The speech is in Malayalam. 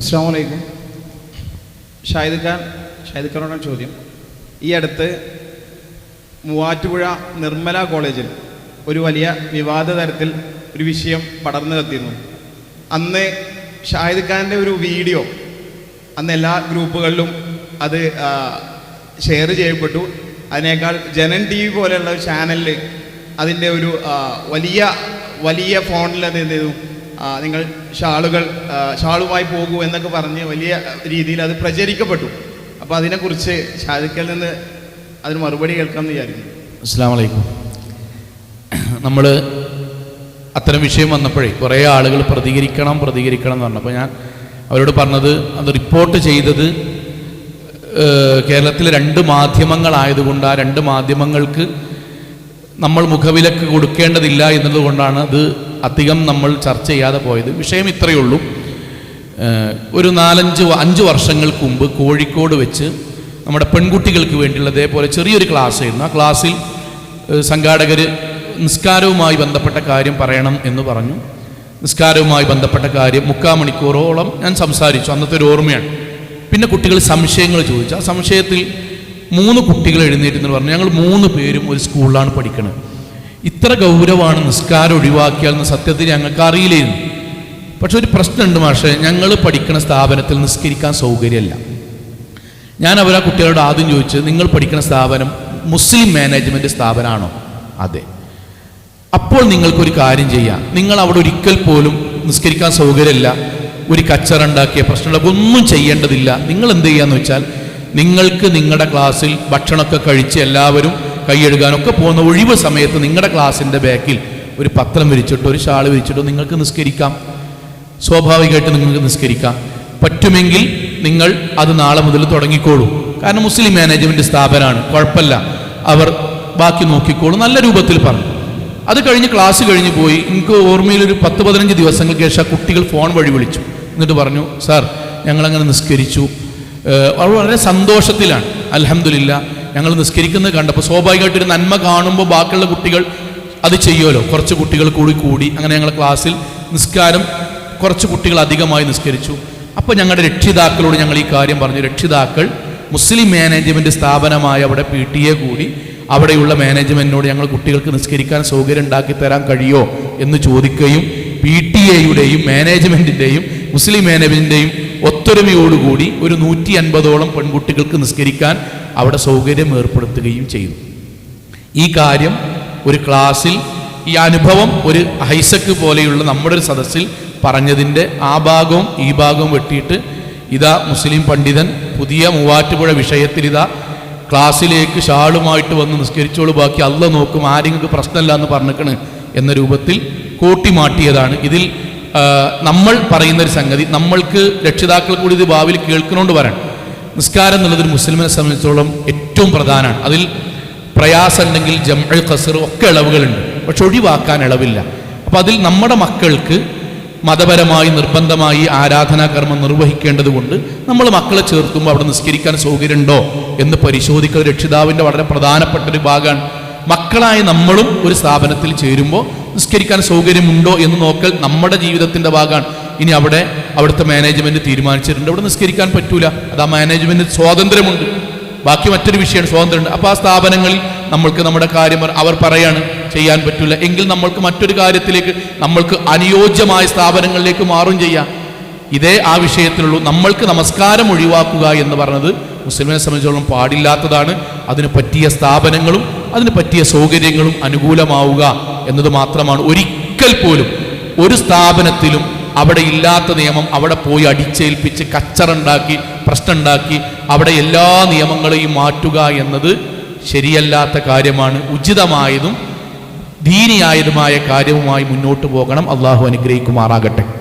അസ്സാം വലൈക്കും ഷാഹിദ് ഖാൻ ഷാഹിദ് ഖാനോടാണ് ചോദ്യം. ഈ അടുത്ത് മൂവാറ്റുപുഴ നിർമ്മല കോളേജിൽ ഒരു വലിയ വിവാദ തരത്തിൽ ഒരു വിഷയം പടർന്നു കത്തിയിരുന്നു. അന്ന് ഷാഹിദ് ഖാന്റെ ഒരു വീഡിയോ അന്ന് എല്ലാ ഗ്രൂപ്പുകളിലും അത് ഷെയർ ചെയ്യപ്പെട്ടു. അതിനേക്കാൾ ജനൻ ടി വി പോലെയുള്ള ഒരു ചാനലിൽ അതിന്റെ ഒരു വലിയ വലിയ ഫോണിൽ അത് എന്ത് ചെയ്തു? നിങ്ങൾ ഷാളുകൾ ഷാളുമായി പോകൂ എന്നൊക്കെ പറഞ്ഞ് വലിയ രീതിയിൽ അത് പ്രചരിക്കപ്പെട്ടു. അപ്പോൾ അതിനെക്കുറിച്ച് ഷാദിക്കൽ നിന്ന് അതിന് മറുപടി കേൾക്കാം എന്ന് വിചാരിക്കുന്നു. അസ്സാം വലൈക്കും നമ്മൾ അത്തരം വിഷയം വന്നപ്പോഴേ കുറേ ആളുകൾ പ്രതികരിക്കണം പ്രതികരിക്കണം എന്ന് പറഞ്ഞപ്പോൾ ഞാൻ അവരോട് പറഞ്ഞത് അത് റിപ്പോർട്ട് ചെയ്തത് കേരളത്തിലെ രണ്ട് മാധ്യമങ്ങളായതുകൊണ്ട് ആ രണ്ട് മാധ്യമങ്ങൾക്ക് നമ്മൾ മുഖവിലക്ക് കൊടുക്കേണ്ടതില്ല എന്നതുകൊണ്ടാണ് അത് അധികം നമ്മൾ ചർച്ച ചെയ്യാതെ പോയത്. വിഷയം ഇത്രയേ ഉള്ളൂ. ഒരു നാലഞ്ച് അഞ്ച് വർഷങ്ങൾക്ക് മുമ്പ് കോഴിക്കോട് വെച്ച് നമ്മുടെ പെൺകുട്ടികൾക്ക് വേണ്ടിയുള്ള ഇതേപോലെ ചെറിയൊരു ക്ലാസ് ആയിരുന്നു. ആ ക്ലാസ്സിൽ സംഘാടകർ നിസ്കാരവുമായി ബന്ധപ്പെട്ട കാര്യം പറയണം എന്ന് പറഞ്ഞു. നിസ്കാരവുമായി ബന്ധപ്പെട്ട കാര്യം മുക്കാൽ മണിക്കൂറോളം ഞാൻ സംസാരിച്ചു. അന്നത്തെ ഒരു ഓർമ്മയാണ്. പിന്നെ കുട്ടികൾ സംശയങ്ങൾ ചോദിച്ചു. ആ സംശയത്തിൽ മൂന്ന് കുട്ടികൾ എഴുന്നേറ്റെന്ന് പറഞ്ഞു. ഞങ്ങൾ മൂന്ന് പേരും ഒരു സ്കൂളിലാണ് പഠിക്കുന്നത് ഇത്ര ഗൗരവമാണ് നിസ്കാരം ഒഴിവാക്കിയാൽ എന്ന് സത്യത്തിൽ ഞങ്ങൾക്ക് അറിയില്ലായിരുന്നു. പക്ഷെ ഒരു പ്രശ്നമുണ്ട് മാഷെ ഞങ്ങൾ പഠിക്കുന്ന സ്ഥാപനത്തിൽ നിസ്കരിക്കാൻ സൗകര്യമല്ല. ഞാൻ അവർ ആ കുട്ടികളോട് ആദ്യം ചോദിച്ചു നിങ്ങൾ പഠിക്കുന്ന സ്ഥാപനം മുസ്ലിം മാനേജ്മെന്റ് സ്ഥാപനമാണോ? അതെ. അപ്പോൾ നിങ്ങൾക്കൊരു കാര്യം ചെയ്യാം. നിങ്ങൾ അവിടെ ഒരിക്കൽ പോലും നിസ്കരിക്കാൻ സൗകര്യമില്ല. ഒരു കച്ചറ ഉണ്ടാക്കിയ പ്രശ്നമുള്ള ഒന്നും ചെയ്യേണ്ടതില്ല. നിങ്ങൾ എന്ത് ചെയ്യാന്ന് വെച്ചാൽ നിങ്ങൾക്ക് നിങ്ങളുടെ ക്ലാസ്സിൽ ഭക്ഷണമൊക്കെ കഴിച്ച് എല്ലാവരും കൈയെഴുകാനൊക്കെ പോകുന്ന ഒഴിവ് സമയത്ത് നിങ്ങളുടെ ക്ലാസ്സിന്റെ ബാക്കിൽ ഒരു പത്രം വിരിച്ചിട്ടോ ഒരു ഷാൾ വിരിച്ചിട്ടോ നിങ്ങൾക്ക് നിസ്കരിക്കാം. സ്വാഭാവികമായിട്ട് നിങ്ങൾക്ക് നിസ്കരിക്കാം. പറ്റുമെങ്കിൽ നിങ്ങൾ അത് നാളെ മുതൽ തുടങ്ങിക്കോളൂ. കാരണം മുസ്ലിം മാനേജ്മെന്റ് സ്ഥാപനമാണ് കുഴപ്പമില്ല. അവർ ബാക്കി നോക്കിക്കോളൂ. നല്ല രൂപത്തിൽ പറഞ്ഞു. അത് കഴിഞ്ഞ് ക്ലാസ് കഴിഞ്ഞ് പോയി. എനിക്ക് ഓർമ്മയിൽ ഒരു പത്ത് പതിനഞ്ച് ദിവസങ്ങൾക്ക് ശേഷം കുട്ടികൾ ഫോൺ വഴി വിളിച്ചു. എന്നിട്ട് പറഞ്ഞു സാർ ഞങ്ങളങ്ങനെ നിസ്കരിച്ചു. അവർ വളരെ സന്തോഷത്തിലാണ്. അലഹമില്ല ഞങ്ങൾ നിസ്കരിക്കുന്നത് കണ്ടപ്പോൾ സ്വാഭാവികമായിട്ട് ഒരു നന്മ കാണുമ്പോൾ ബാക്കിയുള്ള കുട്ടികൾ അത് ചെയ്യുമല്ലോ. കുറച്ച് കുട്ടികൾ കൂടി കൂടി അങ്ങനെ ഞങ്ങൾ ക്ലാസ്സിൽ നിസ്കാരം കുറച്ച് കുട്ടികൾ അധികമായി നിസ്കരിച്ചു. അപ്പോൾ ഞങ്ങളുടെ രക്ഷിതാക്കളോട് ഞങ്ങൾ ഈ കാര്യം പറഞ്ഞു. രക്ഷിതാക്കൾ മുസ്ലിം മാനേജ്മെന്റ് സ്ഥാപനമായ അവിടെ പി ടി എ കൂടി അവിടെയുള്ള മാനേജ്മെന്റിനോട് ഞങ്ങൾ കുട്ടികൾക്ക് നിസ്കരിക്കാൻ സൗകര്യം ഉണ്ടാക്കി തരാൻ കഴിയോ എന്ന് ചോദിക്കുകയും പി ടി എയുടെയും മാനേജ്മെന്റിന്റെയും മുസ്ലിം മാനേജ്മെന്റിന്റെയും ഒത്തൊരുമയോടുകൂടി ഒരു നൂറ്റി അൻപതോളം പെൺകുട്ടികൾക്ക് നിസ്കരിക്കാൻ അവിടെ സൗകര്യം ഏർപ്പെടുത്തുകയും ചെയ്തു. ഈ കാര്യം ഒരു ക്ലാസ്സിൽ ഈ അനുഭവം ഒരു ഹൈസക്ക് പോലെയുള്ള നമ്മുടെ ഒരു സദസ്സിൽ പറഞ്ഞതിന്റെ ആ ഭാഗവും ഈ ഭാഗവും വെട്ടിയിട്ട് ഇതാ മുസ്ലിം പണ്ഡിതൻ പുതിയ മൂവാറ്റുപുഴ വിഷയത്തിൽ ഇതാ ക്ലാസ്സിലേക്ക് ഷാളുമായിട്ട് വന്ന് നിസ്കരിച്ചോളൂ ബാക്കി അല്ല നോക്കും ആരെങ്കിലും പ്രശ്നമില്ല എന്ന് പറഞ്ഞിക്കണ് എന്ന രൂപത്തിൽ കൂട്ടിമാട്ടിയതാണ്. ഇതിൽ നമ്മൾ പറയുന്ന ഒരു സംഗതി നമ്മൾക്ക് രക്ഷിതാക്കൾ കൂടി ഇത് ഭാവിയിൽ കേൾക്കണോണ്ട് പറയണം നിസ്കാരം എന്നുള്ളത് ഒരു മുസ്ലിമിനെ സംബന്ധിച്ചോളം ഏറ്റവും പ്രധാനമാണ്. അതിൽ പ്രയാസം ഉണ്ടെങ്കിൽ ജംഅ ഖസർ ഒക്കെ ഇളവുകളുണ്ട്. പക്ഷെ ഒഴിവാക്കാൻ ഇളവില്ല. അപ്പം അതിൽ നമ്മുടെ മക്കൾക്ക് മതപരമായി നിർബന്ധമായി ആരാധനാകർമ്മം നിർവഹിക്കേണ്ടതുകൊണ്ട് നമ്മൾ മക്കളെ ചേർത്തുമ്പോൾ അവിടെ നിസ്കരിക്കാൻ സൗകര്യമുണ്ടോ എന്ന് പരിശോധിക്കുന്ന രക്ഷിതാവിന്റെ വളരെ പ്രധാനപ്പെട്ട ഒരു ഭാഗമാണ്. മക്കളായ നമ്മളും ഒരു സ്ഥാപനത്തിൽ ചേരുമ്പോൾ നിസ്കരിക്കാൻ സൗകര്യമുണ്ടോ എന്ന് നോക്കൽ നമ്മുടെ ജീവിതത്തിന്റെ ഭാഗമാണ്. ഇനി അവിടെ അവിടുത്തെ മാനേജ്മെന്റ് തീരുമാനിച്ചിട്ടുണ്ട്. അവിടെ നിസ്കരിക്കാൻ പറ്റൂല. അത് ആ മാനേജ്മെന്റ് സ്വാതന്ത്ര്യമുണ്ട്. ബാക്കി മറ്റൊരു വിഷയമാണ് സ്വാതന്ത്ര്യമുണ്ട്. അപ്പോൾ ആ സ്ഥാപനങ്ങളിൽ നമ്മൾക്ക് നമ്മുടെ കാര്യം അവർ പറയാണ് ചെയ്യാൻ പറ്റില്ല എങ്കിൽ നമ്മൾക്ക് മറ്റൊരു കാര്യത്തിലേക്ക് നമ്മൾക്ക് അനുയോജ്യമായ സ്ഥാപനങ്ങളിലേക്ക് മാറും ചെയ്യാം. ഇതേ ആ വിഷയത്തിലുള്ളൂ. നമ്മൾക്ക് നമസ്കാരം ഒഴിവാക്കുക എന്ന് പറഞ്ഞത് മുസ്ലിമിനെ സംബന്ധിച്ചോളം പാടില്ലാത്തതാണ്. അതിന് പറ്റിയ സ്ഥാപനങ്ങളും അതിന് പറ്റിയ സൗകര്യങ്ങളും അനുകൂലമാവുക എന്നത് മാത്രമാണ്. ഒരിക്കൽ പോലും ഒരു സ്ഥാപനത്തിലും അവിടെ ഇല്ലാത്ത നിയമം അവിടെ പോയി അടിച്ചേൽപ്പിച്ച് കച്ചറുണ്ടാക്കി പ്രശ്നമുണ്ടാക്കി അവിടെ എല്ലാ നിയമങ്ങളെയും മാറ്റുക എന്നത് ശരിയല്ലാത്ത കാര്യമാണ്. ഉചിതമായതും ദീനിയായതുമായ കാര്യവുമായി മുന്നോട്ട് പോകണം. അള്ളാഹു അനുഗ്രഹിക്കുമാറാകട്ടെ.